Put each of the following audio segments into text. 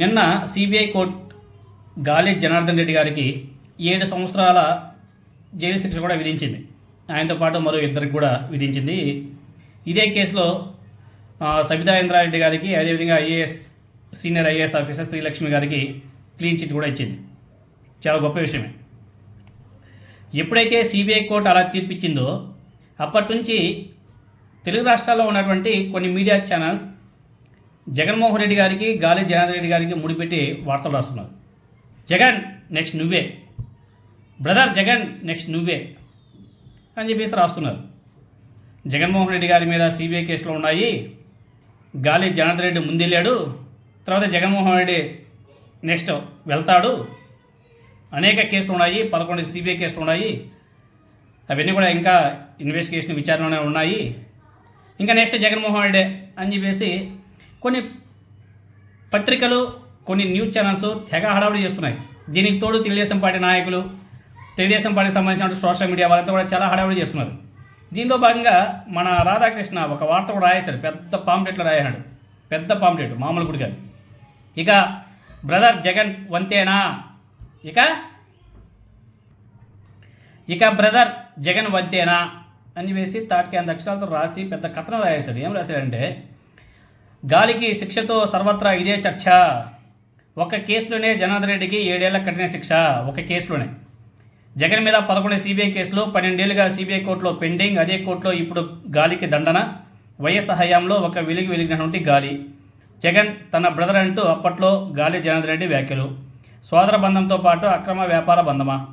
నిన్న CBI court గాలి జనార్దన్ రెడ్డి గారికి ఏడు సంవత్సరాల జైలు శిక్ష కూడా విధించింది. ఆయనతో పాటు మరో ఇద్దరికి కూడా విధించింది. ఇదే కేసులో సబితా ఇంద్రారెడ్డి గారికి అదేవిధంగా IAS senior IAS officer Srilakshmi గారికి క్లీన్ చిట్ కూడా ఇచ్చింది. చాలా గొప్ప విషయమే. ఎప్పుడైతే సిబిఐ కోర్టు అలా తీర్పిచ్చిందో అప్పటి నుంచి తెలుగు రాష్ట్రాల్లో ఉన్నటువంటి కొన్ని మీడియా ఛానల్స్ జగన్మోహన్ రెడ్డి గారికి గాలి జనార్దన్ రెడ్డి గారికి ముడిపెట్టి వార్తలు రాస్తున్నారు జగన్ నెక్స్ట్ నువ్వే. బ్రదర్ జగన్ నెక్స్ట్ నువ్వే అని చెప్పేసి రాస్తున్నారు. జగన్మోహన్ రెడ్డి గారి మీద సిబిఐ కేసులు ఉన్నాయి. గాలి జనార్దన్ రెడ్డి ముందెళ్ళాడు. తర్వాత జగన్మోహన్ రెడ్డి నెక్స్ట్ వెళ్తాడు. అనేక కేసులు ఉన్నాయి. పదకొండు సిబిఐ కేసులు ఉన్నాయి. అవన్నీ కూడా ఇంకా ఇన్వెస్టిగేషన్ విచారణలోనే ఉన్నాయి. ఇంకా నెక్స్ట్ జగన్మోహన్ రెడ్డి అని చెప్పేసి కొన్ని పత్రికలు కొన్ని న్యూస్ ఛానల్స్ తెగ హడావుడి చేస్తున్నాయి. దీనికి తోడు తెలుగుదేశం పార్టీ నాయకులు తెలుగుదేశం పార్టీకి సంబంధించిన సోషల్ మీడియా వాళ్ళంతా కూడా చాలా హడావుడి చేస్తున్నారు. దీనిలో భాగంగా మన రాధాకృష్ణ ఒక వార్త కూడా రాయేశాడు. పెద్ద పాంప్లెట్లో రాయనాడు పెద్ద పాంప్లెట్ మామూలు గుడి కాదు. ఇక బ్రదర్ జగన్ వంతేనా? ఇక ఇక బ్రదర్ జగన్ వంతేనా? అని వేసి తాటికి అంత అక్షరాలతో రాసి పెద్ద కథనం రాయేశాడు. ఏం రాశాడంటే గాలికి శిక్షతో సర్వత్రా ఇదే చర్చ. ఒక కేసులోనే జనార్దన్ రెడ్డికి ఏడేళ్ళ కఠిన శిక్ష. ఒక కేసులోనే. జగన్ మీద పదకొండు సిబిఐ కేసులు పన్నెండేళ్ళుగా సిబిఐ కోర్టులో పెండింగ్ అదే కోర్టులో ఇప్పుడు గాలికి దండన. వైఎస్ హయాంలో ఒక వెలుగు వెలిగినటువంటి గాలి. జగన్ తన బ్రదర్ అంటూ అప్పట్లో గాలి జనార్దన్ రెడ్డి వ్యాఖ్యలు. సోదర బంధంతో పాటు అక్రమ వ్యాపార బంధమా?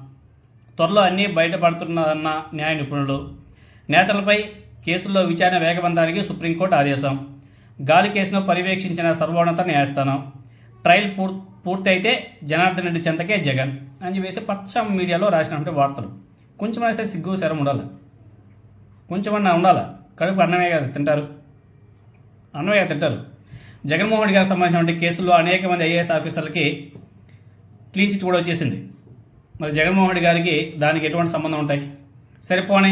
త్వరలో అన్నీ బయటపడుతున్నదన్న న్యాయ నిపుణులు. నేతలపై కేసుల్లో విచారణ వేగవంతానికి సుప్రీంకోర్టు ఆదేశం. గాలి కేసును పర్యవేక్షించిన సర్వోన్నత న్యాయస్థానం. ట్రయల్ పూర్ పూర్తయితే జనార్దన్ రెడ్డి చెంతకే జగన్ అని చెప్పేసి పచ్చ మీడియాలో రాసినటువంటి వార్తలు. కొంచెం సరే సిగ్గు శరం ఉండాలి. కొంచెమన్నా ఉండాలి? కడుపు అన్నమే కదా తింటారు. అన్నమే కదా తింటారు. జగన్మోహన్ రెడ్డి గారికి సంబంధించినటువంటి కేసుల్లో అనేక మంది ఐఏఎస్ ఆఫీసర్లకి క్లీన్ చిట్ కూడా వచ్చేసింది. మరి జగన్మోహన్ రెడ్డి గారికి దానికి ఎటువంటి సంబంధం ఉంటాయి? సరిపోని.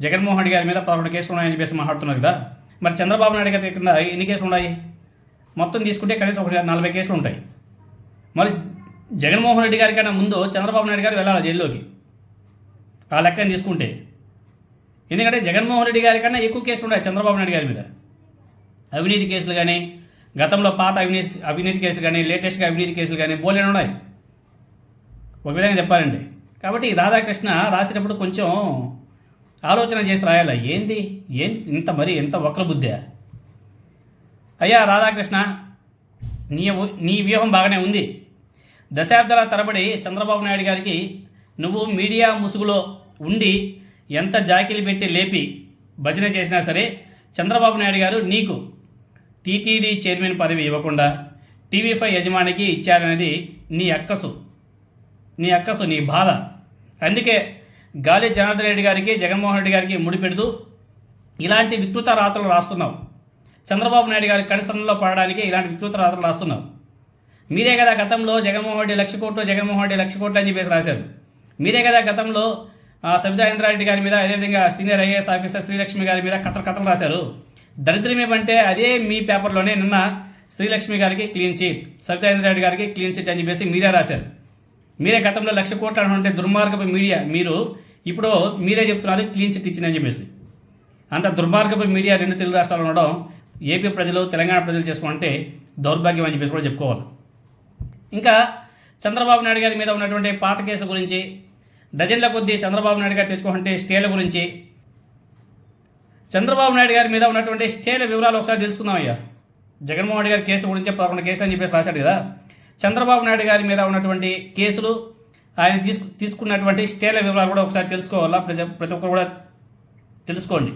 జగన్మోహన్ రెడ్డి గారి మీద పదకొండు కేసులు ఉన్నాయని చెప్పేసి మాట్లాడుతున్నారు కదా. మరి చంద్రబాబు నాయుడు గారి కింద ఎన్ని కేసులు ఉన్నాయి? మొత్తం తీసుకుంటే కనీసం ఒక నలభై కేసులు ఉంటాయి. మరి జగన్మోహన్ రెడ్డి గారి కన్నా ముందు చంద్రబాబు నాయుడు గారు వెళ్ళాలి జైల్లోకి. ఆ లెక్కని తీసుకుంటే. ఎందుకంటే జగన్మోహన్ రెడ్డి గారి కన్నా ఎక్కువ కేసులు ఉన్నాయి చంద్రబాబు నాయుడు గారి మీద. అవినీతి కేసులు కానీ గతంలో పాత అవినీతి అవినీతి కేసులు కానీ లేటెస్ట్గా అవినీతి కేసులు కానీ బోలేని ఉన్నాయి. ఒక విధంగా చెప్పాలండి కాబట్టి రాధాకృష్ణ రాసేటప్పుడు కొంచెం ఆలోచన చేసి రాయాలా? ఏంది? ఏం ఇంత మరి ఎంత వక్ర బుద్ధా అయ్యా రాధాకృష్ణ నీ నీ వ్యూహం బాగానే ఉంది. దశాబ్దాల తరబడి చంద్రబాబు నాయుడు గారికి నువ్వు మీడియా ముసుగులో ఉండి ఎంత జాకిలు పెట్టి లేపి భజన చేసినా సరే చంద్రబాబు నాయుడు గారు నీకు టీటీడీ చైర్మన్ పదవి ఇవ్వకుండా టీవీ ఫైవ్ యజమానికి ఇచ్చారనేది నీ అక్కసు. నీ అక్కసు నీ బాధ. అందుకే గాలి జనార్దన్ రెడ్డి గారికి జగన్మోహన్ రెడ్డి గారికి ముడిపెడుతూ ఇలాంటి వికృత రాతలు రాస్తున్నావు. చంద్రబాబు నాయుడు గారి కడిసన్లో పడడానికి ఇలాంటి వికృత రాతలు రాస్తున్నావు. మీరే కదా గతంలో జగన్మోహన్ రెడ్డి లక్ష కోట్లు జగన్మోహన్ రెడ్డి లక్ష కోట్లు అని చెప్పేసి రాశారు. మీరే కదా గతంలో సబితా ఇంద్రారెడ్డి గారి మీద అదేవిధంగా సీనియర్ ఐఏఎస్ ఆఫీసర్ శ్రీలక్ష్మి గారి మీద కథలు కథలు రాశారు. దరిద్రం ఏమంటే అదే మీ పేపర్లోనే నిన్న శ్రీలక్ష్మి గారికి క్లీన్ చీట్ సబితా ఇంద్రారెడ్డి గారికి క్లీన్ షీట్ అని చెప్పేసి మీరే రాశారు. మీరే గతంలో లక్ష కోట్లు అనుకుంటే దుర్మార్గపు మీడియా మీరు ఇప్పుడు మీరే చెప్తున్నారు క్లీన్ చిట్ ఇచ్చిందని చెప్పేసి. అంత దుర్మార్గపు మీడియా రెండు తెలుగు రాష్ట్రాలు ఉండడం ఏపీ ప్రజలు తెలంగాణ ప్రజలు చేసుకుంటే దౌర్భాగ్యం అని చెప్పేసి కూడా చెప్పుకోవాలి. ఇంకా చంద్రబాబు నాయుడు గారి మీద ఉన్నటువంటి పాత కేసు గురించి డజన్ల కొద్దీ చంద్రబాబు నాయుడు గారు తెచ్చుకుంటే స్టేల గురించి చంద్రబాబు నాయుడు గారి మీద ఉన్నటువంటి స్టేల వివరాలు ఒకసారి తెలుసుకుందాం అయ్యా జగన్మోహన్ రెడ్డి గారి కేసుల గురించి పదకొండు కేసులు అని చెప్పేసి రాశాడు కదా. చంద్రబాబు నాయుడు గారి మీద ఉన్నటువంటి కేసులు ఆయన తీసుకు తీసుకున్నటువంటి స్టేల వివరాలు కూడా ఒకసారి తెలుసుకోవాలా? ప్రజ ప్రతి ఒక్కరు కూడా తెలుసుకోండి.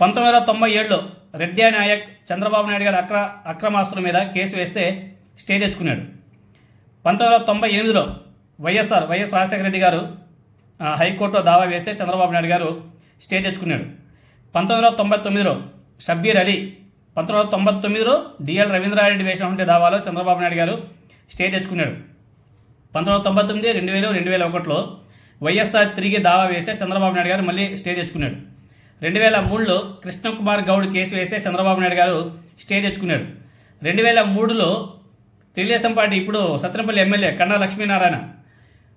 పంతొమ్మిది వందల తొంభై ఏడులో రెడ్డి నాయక్ చంద్రబాబు నాయుడు గారి అక్ర అక్రమాస్తుల మీద కేసు వేస్తే స్టే తెచ్చుకున్నాడు. పంతొమ్మిది వందల తొంభై ఎనిమిదిలో వైఎస్ఆర్ వైఎస్ రాజశేఖర రెడ్డి గారు హైకోర్టులో దావా వేస్తే చంద్రబాబు నాయుడు గారు స్టే తెచ్చుకున్నాడు. పంతొమ్మిది వందల తొంభై తొమ్మిదిలో షబ్బీర్ అలీ పంతొమ్మిది వందల తొంభై తొమ్మిదిలో డిఎల్ రవీంద్రారెడ్డి వేసినటువంటి దావాలో చంద్రబాబు నాయుడు గారు స్టే తెచ్చుకున్నాడు. పంతొమ్మిది వందల తొంభై తొమ్మిది రెండు వేలు రెండు వేల ఒకటిలో వైఎస్ఆర్ తిరిగి దావా వేస్తే చంద్రబాబు నాయుడు గారు మళ్ళీ స్టే తెచ్చుకున్నాడు. రెండు వేల మూడులో కృష్ణకుమార్ గౌడ్ కేసు వేస్తే చంద్రబాబు నాయుడు గారు స్టే తెచ్చుకున్నాడు. రెండు వేల మూడులో తెలుగుదేశం పార్టీ ఇప్పుడు సత్తెనపల్లి ఎమ్మెల్యే కన్నా లక్ష్మీనారాయణ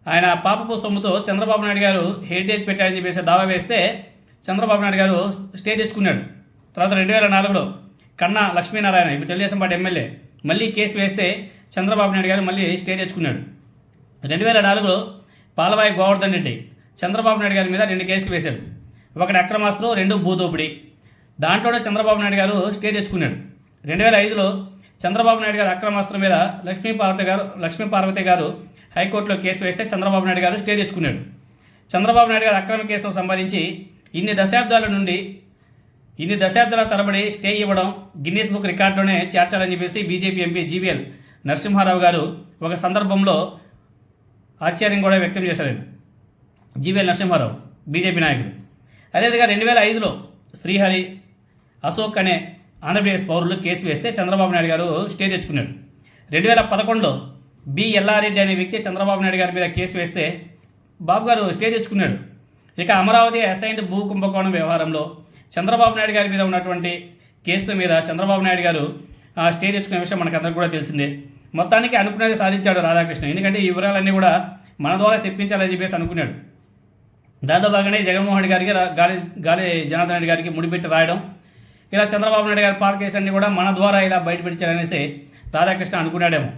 ఆయన పాపపు సొమ్ముతో చంద్రబాబు నాయుడు గారు హెరిటేజ్ పెట్టారని చెప్పేసి దావా వేస్తే చంద్రబాబు నాయుడు గారు స్టే తెచ్చుకున్నాడు. తర్వాత రెండు వేల నాలుగులో కన్నా లక్ష్మీనారాయణ ఇప్పుడు తెలుగుదేశం పార్టీ ఎమ్మెల్యే. మళ్ళీ కేసు వేస్తే చంద్రబాబు నాయుడు గారు మళ్ళీ స్టే తెచ్చుకున్నాడు. రెండు వేల నాలుగులో పాలవాయి గోవర్ధన్ రెడ్డి చంద్రబాబు నాయుడు గారి మీద రెండు కేసులు వేశాడు. ఒకటి అక్రమాస్త్రం రెండు భూదోపిడి. దాంట్లోనే చంద్రబాబు నాయుడు గారు స్టే తెచ్చుకున్నాడు. రెండు వేల ఐదులో చంద్రబాబు నాయుడు గారు అక్రమాస్త్రం మీద లక్ష్మీ పార్వతి గారు లక్ష్మీ పార్వతి గారు హైకోర్టులో కేసు వేస్తే చంద్రబాబు నాయుడు గారు స్టే తెచ్చుకున్నాడు. చంద్రబాబు నాయుడు గారు అక్రమ కేసులకు సంబంధించి ఇన్ని దశాబ్దాల నుండి ఇన్ని దశాబ్దాల తరబడి స్టే ఇవ్వడం గిన్నీస్ బుక్ రికార్డులోనే చేర్చాలని చెప్పేసి బీజేపీ ఎంపీ జీవీఎల్ నరసింహారావు గారు ఒక సందర్భంలో ఆశ్చర్యం కూడా వ్యక్తం చేశారు జీవీఎల్ నరసింహారావు బీజేపీ నాయకుడు. అదేవిధంగా రెండు వేల ఐదులో శ్రీహరి అశోక్ అనే ఆంధ్రప్రదేశ్ పౌరులు కేసు వేస్తే చంద్రబాబు నాయుడు గారు స్టే తెచ్చుకున్నాడు. రెండు వేల పదకొండులో బి ఎల్లారెడ్డి అనే వ్యక్తి చంద్రబాబు నాయుడు గారి మీద కేసు వేస్తే బాబు గారు స్టే తెచ్చుకున్నాడు. ఇక అమరావతి అసైన్డ్ భూ కుంభకోణం వ్యవహారంలో చంద్రబాబు నాయుడు గారి మీద ఉన్నటువంటి కేసుల మీద చంద్రబాబు నాయుడు గారు ఆ, స్టే తెచ్చుకునే విషయం మనకందరికి కూడా తెలిసిందే. మొత్తానికి అనుకునేది సాధించాడు రాధాకృష్ణ. ఎందుకంటే ఈ వివరాలన్నీ కూడా మన ద్వారా చెప్పించాలని చెప్పేసి అనుకున్నాడు. దాంతో భాగంగానే జగన్మోహన్ రెడ్డి గారికి గాలి గాలి జనార్దన్ రెడ్డి గారికి ముడిపెట్టి రాయడం ఇలా చంద్రబాబు నాయుడు గారి పాత కేసులన్నీ కూడా మన ద్వారా ఇలా బయటపెట్టారనేసి రాధాకృష్ణ అనుకున్నాడేమో.